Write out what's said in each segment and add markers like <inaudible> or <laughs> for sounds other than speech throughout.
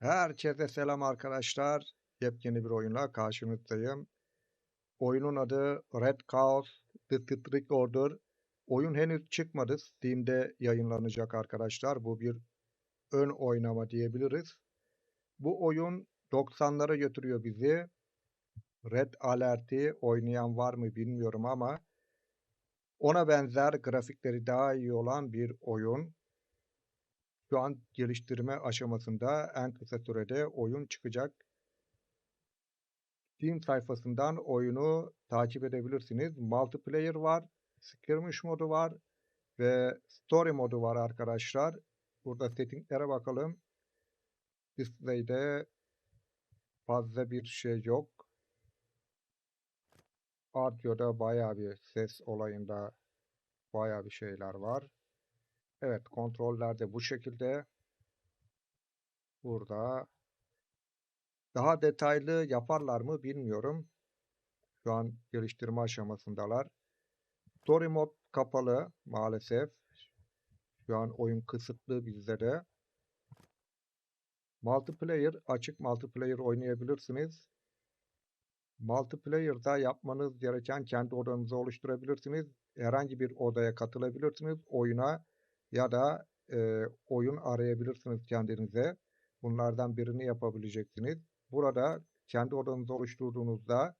Herkese selam arkadaşlar. Yepyeni bir oyunla karşınızdayım. Oyunun adı Red Chaos The Street Order. Oyun henüz çıkmadı. Steam'de yayınlanacak arkadaşlar. Bu bir ön oynama diyebiliriz. Bu oyun 90'lara götürüyor bizi. Red Alert'i oynayan var mı bilmiyorum ama ona benzer grafikleri daha iyi olan bir oyun. Şu an geliştirme aşamasında en kısa sürede oyun çıkacak. Steam sayfasından oyunu takip edebilirsiniz. Multiplayer var, skirmish modu var ve story modu var arkadaşlar. Burada settinglere bakalım. Display'de fazla bir şey yok. Audio'da bayağı bir ses olayında bayağı bir şeyler var. Evet kontroller de bu şekilde. Burada daha detaylı yaparlar mı bilmiyorum. Şu an geliştirme aşamasındalar. Story mod kapalı maalesef. Şu an oyun kısıtlı bizde de. Multiplayer açık multiplayer oynayabilirsiniz. Multiplayer'da yapmanız gereken kendi odanızı oluşturabilirsiniz. Herhangi bir odaya katılabilirsiniz. Oyuna ya da e, oyun arayabilirsiniz kendinize. Bunlardan birini yapabileceksiniz. Burada kendi odanızı oluşturduğunuzda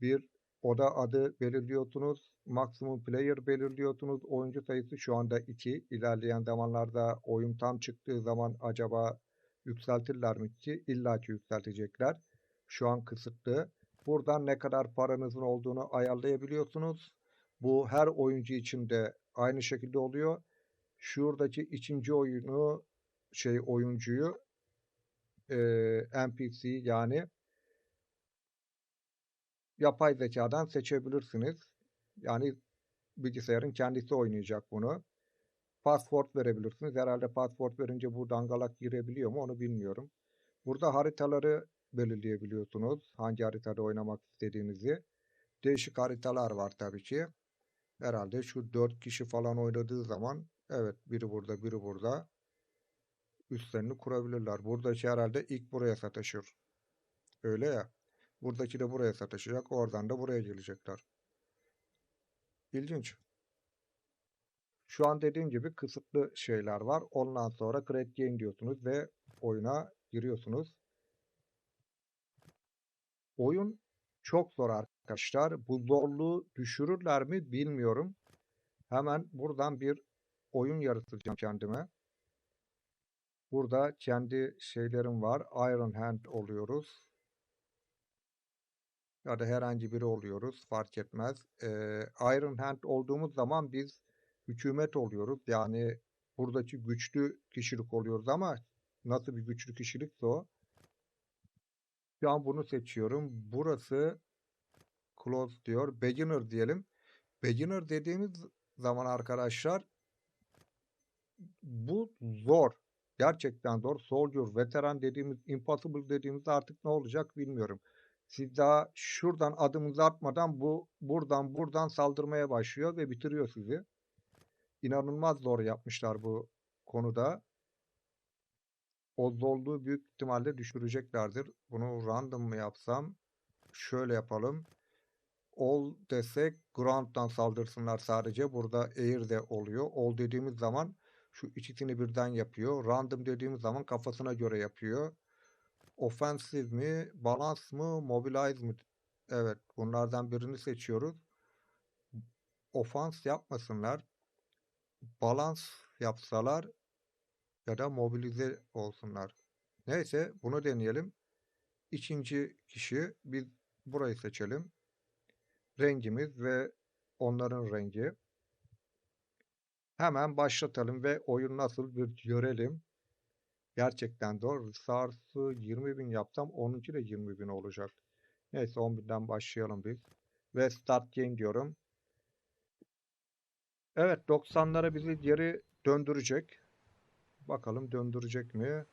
bir oda adı belirliyorsunuz. Maksimum player belirliyorsunuz. Oyuncu sayısı şu anda 2. İlerleyen zamanlarda oyun tam çıktığı zaman acaba yükseltirler mi ki? İlla ki yükseltecekler. Şu an kısıtlı. Buradan ne kadar paranızın olduğunu ayarlayabiliyorsunuz. Bu her oyuncu için de aynı şekilde oluyor. Şuradaki ikinci oyunu şey oyuncuyu e, NPC yani yapay zekadan seçebilirsiniz. Yani bilgisayarın kendisi oynayacak bunu. Password verebilirsiniz. Herhalde password verince bu dangalak girebiliyor mu onu bilmiyorum. Burada haritaları belirleyebiliyorsunuz. Hangi haritada oynamak istediğinizi. Değişik haritalar var tabii ki. Herhalde şu 4 kişi falan oynadığı zaman evet biri burada biri burada üstlerini kurabilirler. Buradaki herhalde ilk buraya sataşır. Öyle ya. Buradaki de buraya sataşacak. Oradan da buraya gelecekler. İlginç. Şu an dediğim gibi kısıtlı şeyler var. Ondan sonra Create Game diyorsunuz ve oyuna giriyorsunuz. Oyun çok zor arkadaşlar. Bu zorluğu düşürürler mi bilmiyorum. Hemen buradan bir oyun yaratacağım kendime. Burada kendi şeylerim var. Iron Hand oluyoruz. Ya da herhangi biri oluyoruz. Fark etmez. Ee, Iron Hand olduğumuz zaman biz hükümet oluyoruz. Yani buradaki güçlü kişilik oluyoruz ama nasıl bir güçlü kişilikse o. Şu an bunu seçiyorum. Burası close diyor. Beginner diyelim. Beginner dediğimiz zaman arkadaşlar bu zor. Gerçekten zor. Soldier, veteran dediğimiz, impossible dediğimizde artık ne olacak bilmiyorum. Siz daha şuradan adımınızı atmadan bu buradan buradan saldırmaya başlıyor ve bitiriyor sizi. İnanılmaz zor yapmışlar bu konuda. O zorluğu büyük ihtimalle düşüreceklerdir. Bunu random mı yapsam? Şöyle yapalım. All desek ground'dan saldırsınlar sadece. Burada air de oluyor. All dediğimiz zaman şu ikisini birden yapıyor. Random dediğimiz zaman kafasına göre yapıyor. Offensive mi, balance mı, mobilize mi? Evet, bunlardan birini seçiyoruz. Offense yapmasınlar. Balance yapsalar ya da mobilize olsunlar. Neyse bunu deneyelim. İkinci kişi biz burayı seçelim. Rengimiz ve onların rengi. Hemen başlatalım ve oyun nasıl bir görelim. Gerçekten doğru. Sars'ı 20 bin yapsam 10. de 20 bin olacak. Neyse 10 binden başlayalım biz. Ve start game diyorum. Evet 90'lara bizi geri döndürecek. Bakalım döndürecek mi?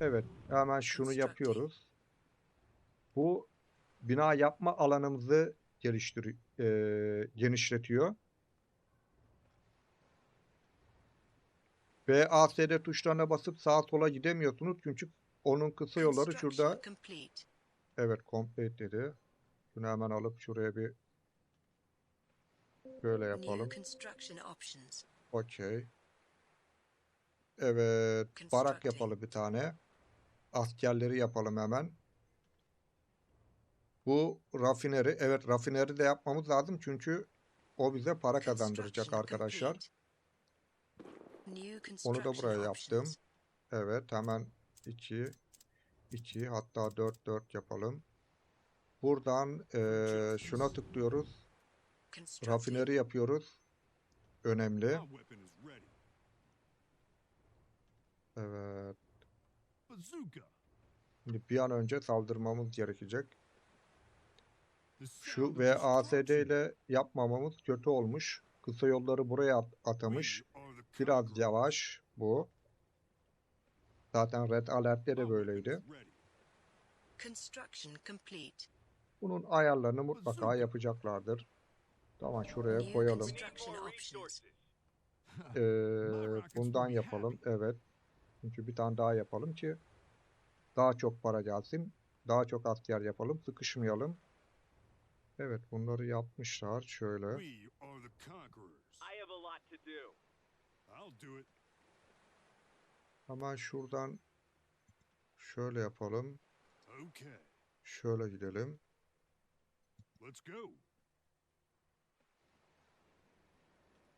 Evet hemen şunu yapıyoruz. Bu bina yapma alanımızı geliştir e, genişletiyor. Ve ASD tuşlarına basıp sağa sola gidemiyorsunuz çünkü onun kısa yolları şurada. Evet complete dedi. Şunu hemen alıp şuraya bir böyle yapalım. Okey. Evet. Barak yapalım bir tane. Askerleri yapalım hemen. Bu rafineri. Evet rafineri de yapmamız lazım. Çünkü o bize para kazandıracak arkadaşlar. Onu da buraya yaptım. Evet hemen 2 2 hatta 4 4 yapalım. Buradan eee, şuna tıklıyoruz. Rafineri yapıyoruz. Önemli. Evet. Şimdi bir an önce saldırmamız gerekecek. Şu sound of ve ASD destruction. ile yapmamamız kötü olmuş. Kısa yolları buraya at- atamış. Biraz yavaş bu. Zaten Red Alert'te de böyleydi. Bunun ayarlarını mutlaka yapacaklardır. Tamam şuraya koyalım. Ee, bundan yapalım. Evet. Çünkü bir tane daha yapalım ki daha çok para gelsin. Daha çok asker yapalım. Sıkışmayalım. Evet bunları yapmışlar. Şöyle. Hemen şuradan şöyle yapalım. Şöyle gidelim.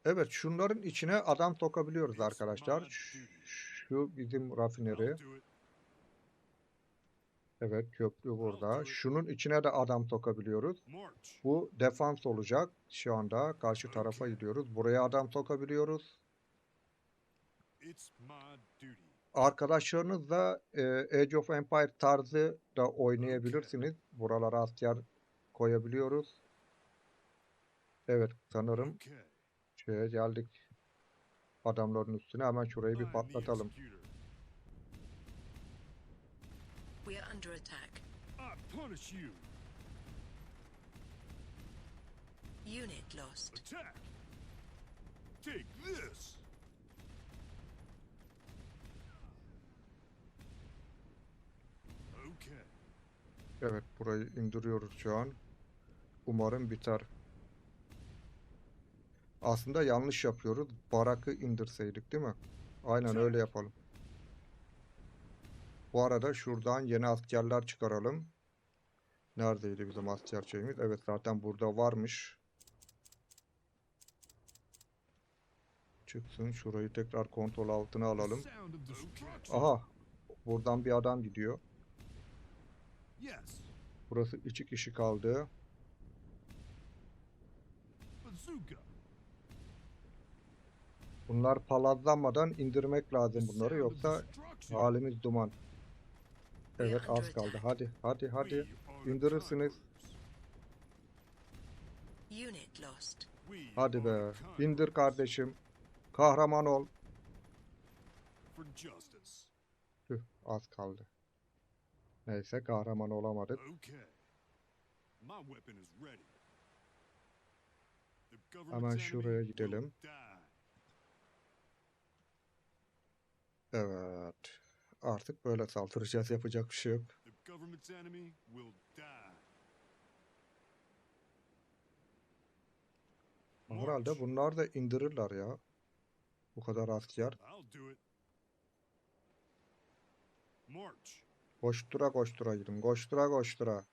Evet şunların içine adam sokabiliyoruz arkadaşlar. Şu bizim rafineri. Evet köprü burada. Şunun içine de adam sokabiliyoruz. March. Bu defans olacak. Şu anda karşı tarafa gidiyoruz. Buraya adam sokabiliyoruz. It's my duty. Arkadaşlarınızla e, Age of Empire tarzı da oynayabilirsiniz. Buralara asker koyabiliyoruz. Evet sanırım şeye geldik. Adamların üstüne hemen şurayı bir patlatalım. executor. We are under attack. I punish you. Unit lost. Attack. Take this. Okay. Evet burayı indiriyoruz şu an. Umarım biter. Aslında yanlış yapıyoruz. Barakı indirseydik değil mi? Aynen öyle yapalım. Bu arada şuradan yeni askerler çıkaralım. Neredeydi bizim asker şeyimiz? Evet zaten burada varmış. Çıksın şurayı tekrar kontrol altına alalım. Aha buradan bir adam gidiyor. Yes. Burası iki kişi kaldı. Bunlar palazlanmadan indirmek lazım bunları yoksa halimiz duman. Evet az kaldı. Hadi hadi hadi. İndirirsiniz. Hadi be. İndir kardeşim. Kahraman ol. Tüh az kaldı. Neyse kahraman olamadık. Hemen şuraya gidelim. Evet. Artık böyle saldıracağız. Yapacak bir şey yok. Herhalde bunlar da indirirler ya. Bu kadar asker. March. Koştura koştura gidin. Koştura koştura.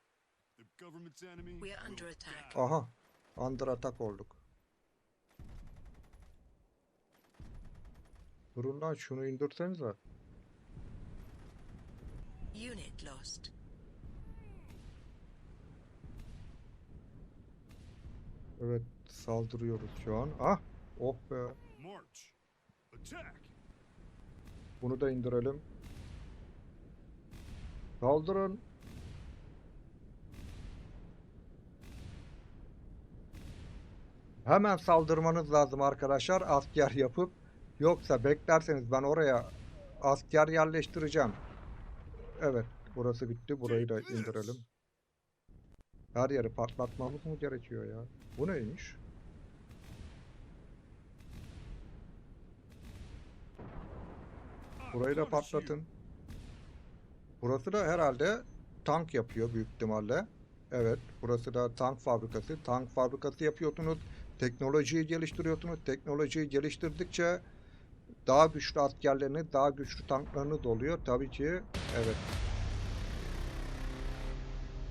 Aha. Under atak olduk. Durun lan şunu indirsenize. Unit lost. Evet saldırıyoruz şu an. Ah. Oh be. Bunu da indirelim. Saldırın. Hemen saldırmanız lazım arkadaşlar asker yapıp. Yoksa beklerseniz ben oraya asker yerleştireceğim. Evet burası bitti. Burayı da indirelim. Her yeri patlatmamız mı gerekiyor ya? Bu neymiş? Burayı da patlatın. Burası da herhalde tank yapıyor büyük ihtimalle. Evet, burası da tank fabrikası. Tank fabrikası yapıyorsunuz. Teknolojiyi geliştiriyorsunuz. Teknolojiyi geliştirdikçe daha güçlü askerleriniz, daha güçlü tanklarınız oluyor. Tabii ki evet.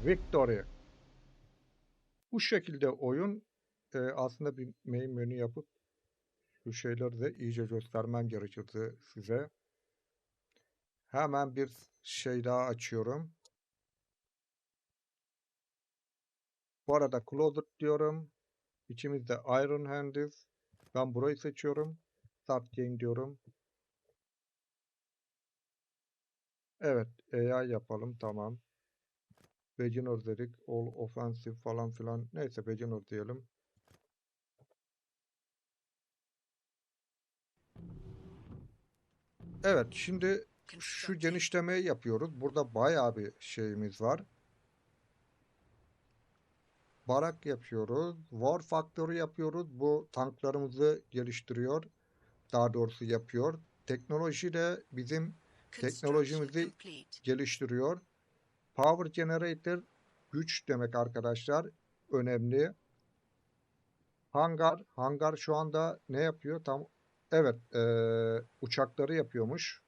Victory. Bu şekilde oyun e, aslında bir main menü yapıp şu şeyleri de iyice göstermem gerekirdi size. Hemen bir şey daha açıyorum. Bu arada Closet diyorum. İçimizde Iron Hands. Ben burayı seçiyorum. Start Game diyorum. Evet. AI yapalım. Tamam. Beginner dedik. All offensive falan filan. Neyse beginner diyelim. Evet. Şimdi şu genişlemeyi yapıyoruz. Burada bayağı bir şeyimiz var. Barak yapıyoruz. War Factory yapıyoruz. Bu tanklarımızı geliştiriyor. Daha doğrusu yapıyor. Teknoloji de bizim teknolojimizi geliştiriyor. Power Generator güç demek arkadaşlar. Önemli. Hangar. Hangar şu anda ne yapıyor? Tam evet eee, uçakları yapıyormuş.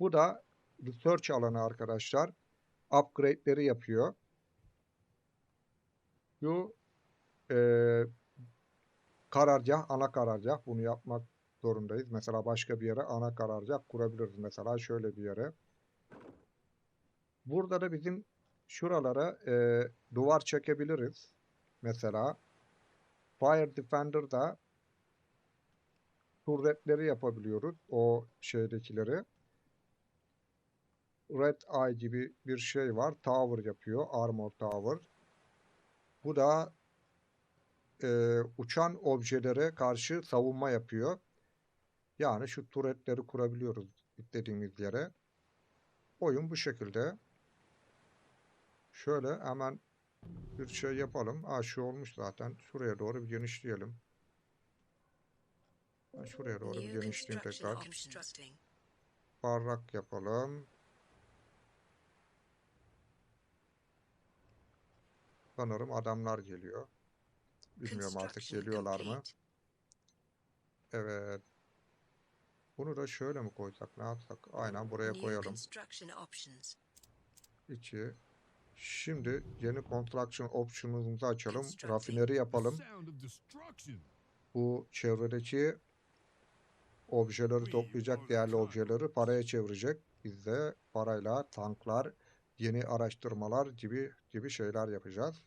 Bu da research alanı arkadaşlar. Upgrade'leri yapıyor. Şu eee karargah, ana karargah. Bunu yapmak zorundayız. Mesela başka bir yere ana karargah kurabiliriz. Mesela şöyle bir yere. Burada da bizim şuralara eee, duvar çekebiliriz. Mesela Fire Defender'da turretleri yapabiliyoruz. O şeydekileri. Red Eye gibi bir şey var. Tower yapıyor. Armor Tower. Bu da eee, uçan objelere karşı savunma yapıyor. Yani şu turretleri kurabiliyoruz istediğimiz yere. Oyun bu şekilde. Şöyle hemen bir şey yapalım. Aa şu olmuş zaten. Şuraya doğru bir genişleyelim. Ben şuraya doğru bir genişleyeyim tekrar. Barrak yapalım. Sanırım adamlar geliyor. Bilmiyorum artık geliyorlar mı? Evet. Bunu da şöyle mi koysak? Ne yapsak? Aynen buraya koyalım. construction options. 2. Şimdi yeni construction option'ımızı açalım. Rafineri yapalım. Bu çevredeki objeleri toplayacak değerli objeleri paraya çevirecek. Biz de parayla tanklar, yeni araştırmalar gibi gibi şeyler yapacağız.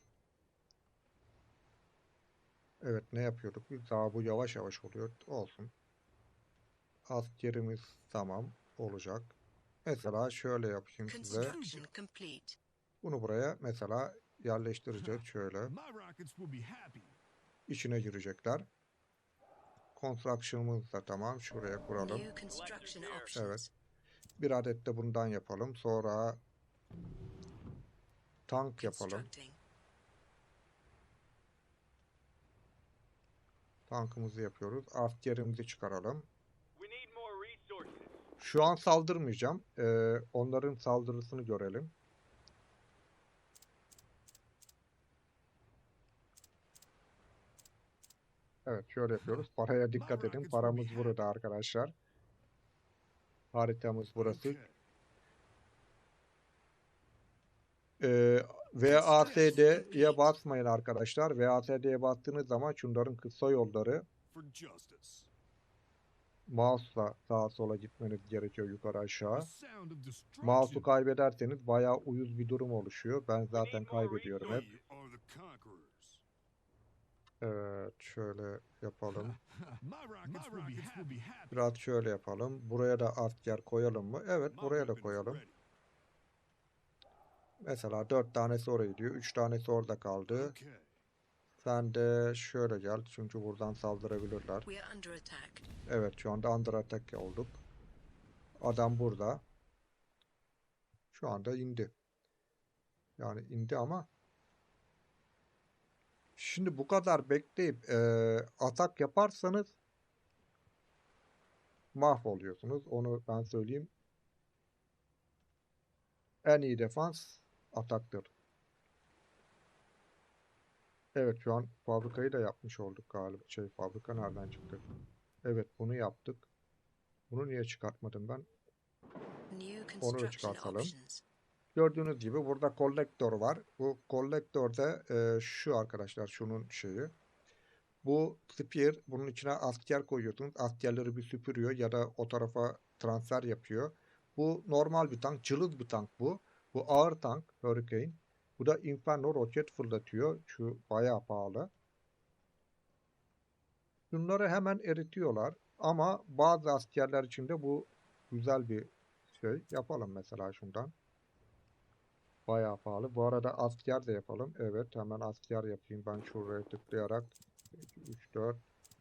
Evet ne yapıyorduk? Biz daha bu yavaş yavaş oluyor. Olsun. Askerimiz tamam olacak. Mesela şöyle yapayım size. Bunu buraya mesela yerleştireceğiz şöyle. İçine girecekler. Construction'ımız da tamam. Şuraya kuralım. Evet. Bir adet de bundan yapalım. Sonra tank yapalım. Tankımızı yapıyoruz. Askerimizi çıkaralım. Şu an saldırmayacağım. Ee, onların saldırısını görelim. Evet şöyle yapıyoruz. Paraya dikkat edin. Paramız burada arkadaşlar. Haritamız burası. Ee, VASD'ye basmayın arkadaşlar. VASD'ye bastığınız zaman şunların kısa yolları mouse'la sağa sola gitmeniz gerekiyor yukarı aşağı. Mouse'u kaybederseniz bayağı uyuz bir durum oluşuyor. Ben zaten kaybediyorum hep. Evet şöyle yapalım. Biraz şöyle yapalım. Buraya da asker koyalım mı? Evet buraya da koyalım. Mesela 4 tanesi oraya gidiyor. 3 tanesi orada kaldı. Sen de şöyle gel. Çünkü buradan saldırabilirler. Evet şu anda under attack olduk. Adam burada. Şu anda indi. Yani indi ama şimdi bu kadar bekleyip eee, atak yaparsanız mahvoluyorsunuz. Onu ben söyleyeyim. En iyi defans ataktır. Evet şu an fabrikayı da yapmış olduk galiba. Şey fabrika nereden çıktı? Evet bunu yaptık. Bunu niye çıkartmadım ben? Onu construction çıkartalım. Gördüğünüz gibi burada kolektör var. Bu kolektörde e, şu arkadaşlar şunun şeyi. Bu spear bunun içine asker koyuyorsunuz. Askerleri bir süpürüyor ya da o tarafa transfer yapıyor. Bu normal bir tank. Cılız bir tank bu. Bu ağır tank Hurricane. Bu da Inferno roket fırlatıyor. Şu bayağı pahalı. Bunları hemen eritiyorlar. Ama bazı askerler için de bu güzel bir şey. Yapalım mesela şundan. Bayağı pahalı. Bu arada asker de yapalım. Evet hemen asker yapayım. Ben şuraya tıklayarak 3 4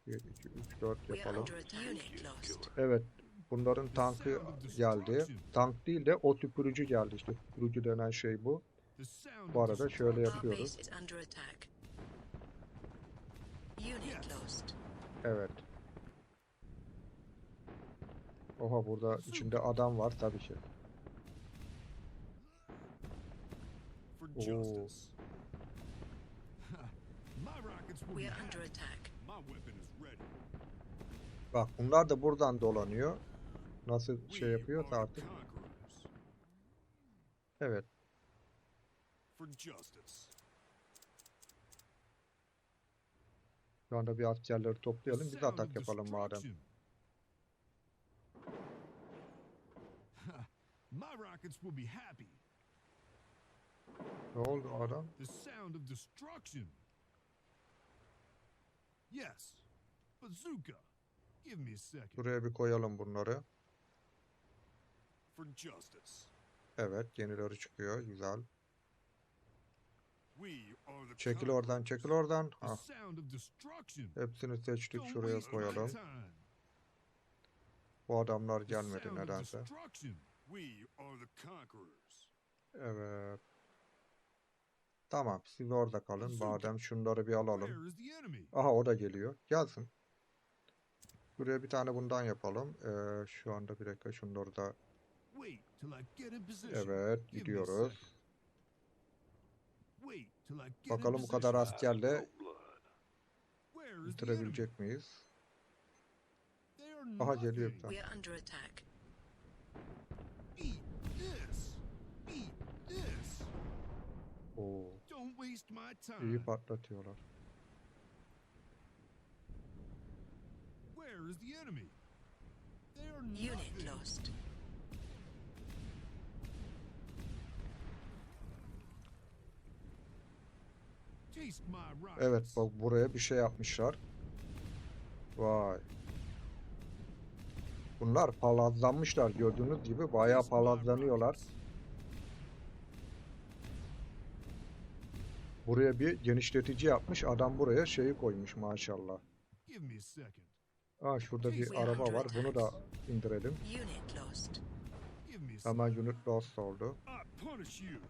1 2 3 4 We are yapalım. Evet bunların tankı geldi. Tank değil de o süpürücü geldi işte. Süpürücü denen şey bu. Bu arada şöyle yapıyoruz. Evet. Oha burada içinde adam var tabii ki. Oo. <laughs> Bak bunlar da buradan dolanıyor. Nasıl şey yapıyorsa artık. Evet. Şu anda bir askerleri toplayalım. Biz atak yapalım madem. <laughs> My rockets will be happy. Ne oldu adam? The sound of destruction. Yes. Bazooka. Give me a second. Buraya bir koyalım bunları. For justice. Evet yenileri çıkıyor. Güzel. Çekil oradan çekil oradan. Ha, destruction. hepsini seçtik şuraya koyalım. Bu adamlar gelmedi nedense. Evet. Tamam siz orada kalın. Madem şunları bir alalım. Aha o da geliyor. Gelsin. Buraya bir tane bundan yapalım. Ee, şu anda bir dakika şunları da. Evet gidiyoruz. second. Wait till I get in Bakalım bu kadar position. askerle bitirebilecek miyiz? Aha geliyor bir nothing. tane. We are under attack. Eat this. Eat this. Oo, Don't waste my iyi time. patlatıyorlar. Where is the enemy? They are Unit lost. Taste my rockets. Evet bak buraya bir şey yapmışlar. Vay. Bunlar palazlanmışlar gördüğünüz gibi bayağı palazlanıyorlar. Buraya bir genişletici yapmış. Adam buraya şeyi koymuş maşallah. Aa şurada bir araba var. Bunu da indirelim. Hemen unit lost oldu.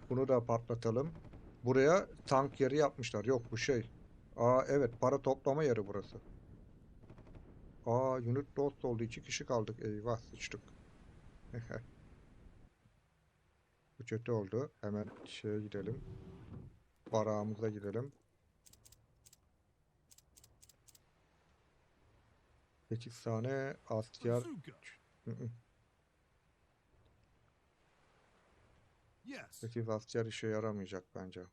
Bunu da patlatalım. Buraya tank yeri yapmışlar. Yok bu şey. Aa evet para toplama yeri burası. Aa unit lost oldu. İki kişi kaldık. Eyvah sıçtık. <laughs> Bu kötü oldu. Hemen şeye gidelim. Barağımıza gidelim. Sekiz tane asker. Yes. Sekiz asker işe yaramayacak bence.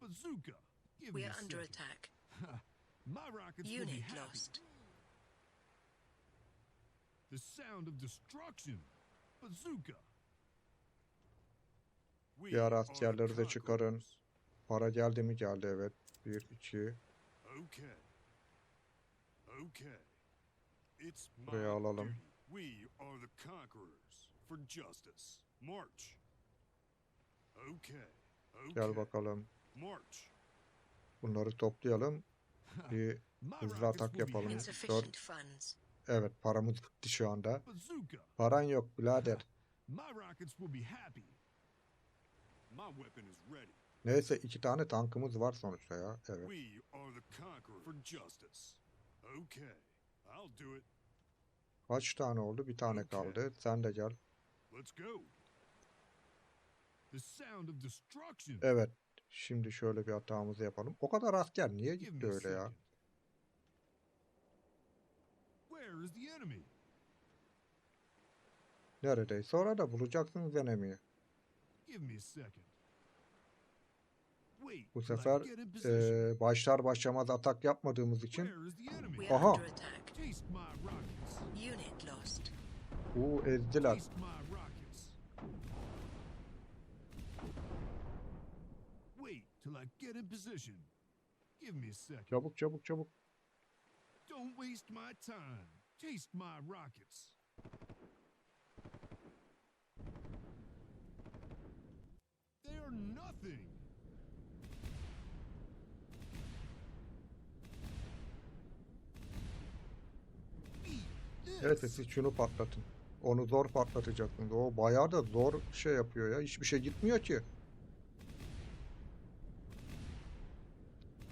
Bazooka. Give We me a are under attack. <laughs> My rockets will be happy. lost. The sound of destruction. Bazooka. Diğer askerleri de çıkarın. Para geldi mi? Geldi evet. Bir, iki. Okay. Okay. It's my Buraya alalım. We are the conquerors for justice. March. Okay. Gel bakalım. Bunları toplayalım. <laughs> Bir hızlı atak yapalım. funds. evet paramız bitti şu anda. Paran yok birader. <laughs> Neyse iki tane tankımız var sonuçta ya. Evet. Kaç tane oldu? Bir tane kaldı. Sen de gel. Let's go. The The sound of destruction. Evet. Şimdi şöyle bir hatamızı yapalım. O kadar asker niye gitti öyle ya? Neredeyse orada bulacaksınız enemiyi. Bu sefer eee, başlar başlamaz atak yapmadığımız için Aha. bu ezdiler. Till I get in position. Give me a second. Çabuk çabuk çabuk. Don't waste my time. Taste my rockets. They are nothing. Evet siz şunu patlatın. Onu zor patlatacaksınız. O bayağı da zor şey yapıyor ya. Hiçbir şey gitmiyor ki.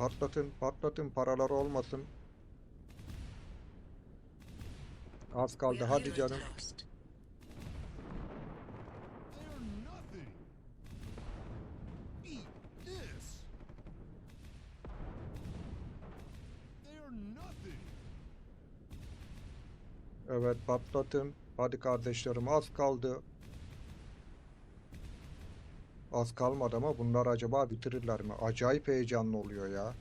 Patlatın, patlatın. Paralar olmasın. Az kaldı. Hadi canım. Evet patlatın. Hadi kardeşlerim az kaldı. Az kalmadı ama bunlar acaba bitirirler mi? Acayip heyecanlı oluyor ya.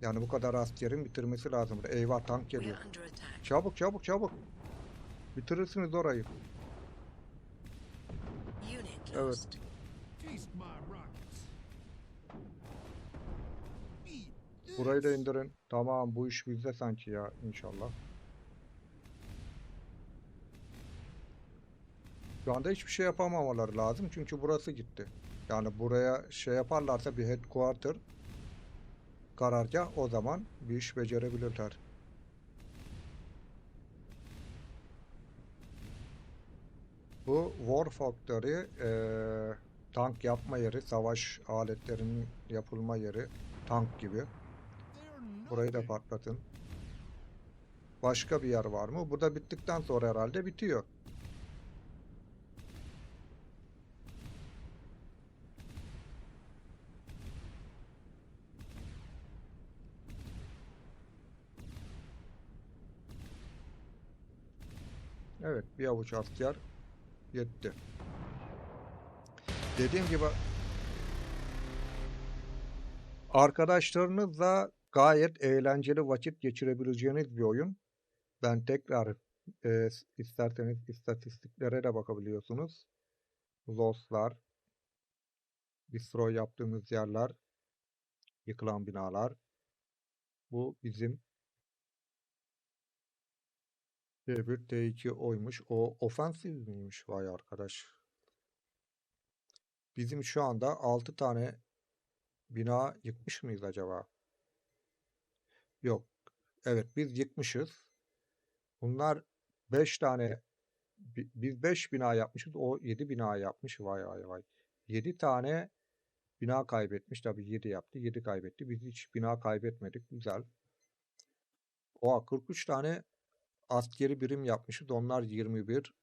Yani bu kadar askerin bitirmesi lazım. Eyvah tank geliyor. Çabuk çabuk çabuk. Bitirirsiniz orayı. Evet. Burayı da indirin. Tamam bu iş bizde sanki ya inşallah. Şu anda hiçbir şey yapamamaları lazım çünkü burası gitti. Yani buraya şey yaparlarsa bir headquarter karargah o zaman bir iş becerebilirler. Bu War Factory eee, tank yapma yeri, savaş aletlerinin yapılma yeri, tank gibi. Burayı da patlatın. Başka bir yer var mı? Burada bittikten sonra herhalde bitiyor. Evet, bir avuç asker yetti. Dediğim gibi arkadaşlarınızla gayet eğlenceli vakit geçirebileceğiniz bir oyun. Ben tekrar e, isterseniz istatistiklere de bakabiliyorsunuz. Loss'lar, destroy yaptığımız yerler, yıkılan binalar. Bu bizim T1, T2 oymuş. O ofensif miymiş? Vay arkadaş. Bizim şu anda 6 tane bina yıkmış mıyız acaba? Yok. Evet biz yıkmışız. Bunlar 5 tane bi- biz 5 bina yapmışız. O 7 bina yapmış. Vay vay vay. 7 tane bina kaybetmiş. Tabii 7 yaptı. 7 kaybetti. Biz hiç bina kaybetmedik. Güzel. Oha 43 tane askeri birim yapmışız. Onlar 21.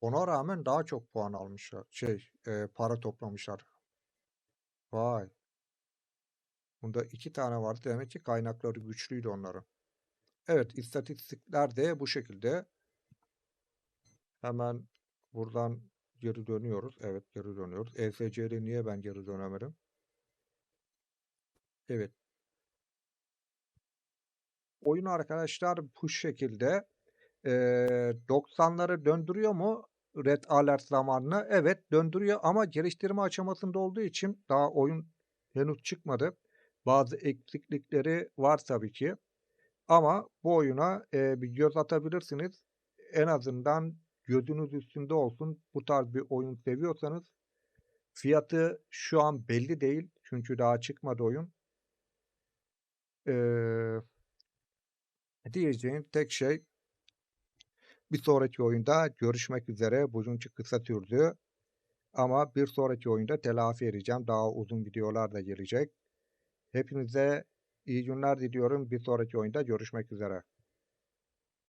Ona rağmen daha çok puan almışlar. Şey, e, para toplamışlar. Vay. Bunda iki tane vardı. Demek ki kaynakları güçlüydü onların. Evet, istatistikler de bu şekilde. Hemen buradan geri dönüyoruz. Evet, geri dönüyoruz. ESC'de niye ben geri dönemedim? Evet. Oyun arkadaşlar bu şekilde. Ee, 90'ları döndürüyor mu Red Alert zamanını? Evet döndürüyor ama geliştirme aşamasında olduğu için daha oyun henüz çıkmadı. Bazı eksiklikleri var tabii ki. Ama bu oyuna e, bir göz atabilirsiniz. En azından gözünüz üstünde olsun. Bu tarz bir oyun seviyorsanız fiyatı şu an belli değil. Çünkü daha çıkmadı oyun. Ee, diyeceğim tek şey bir sonraki oyunda görüşmek üzere. Bugünkü kısa sürdü. Ama bir sonraki oyunda telafi edeceğim. Daha uzun videolar da gelecek. Hepinize iyi günler diliyorum. Bir sonraki oyunda görüşmek üzere.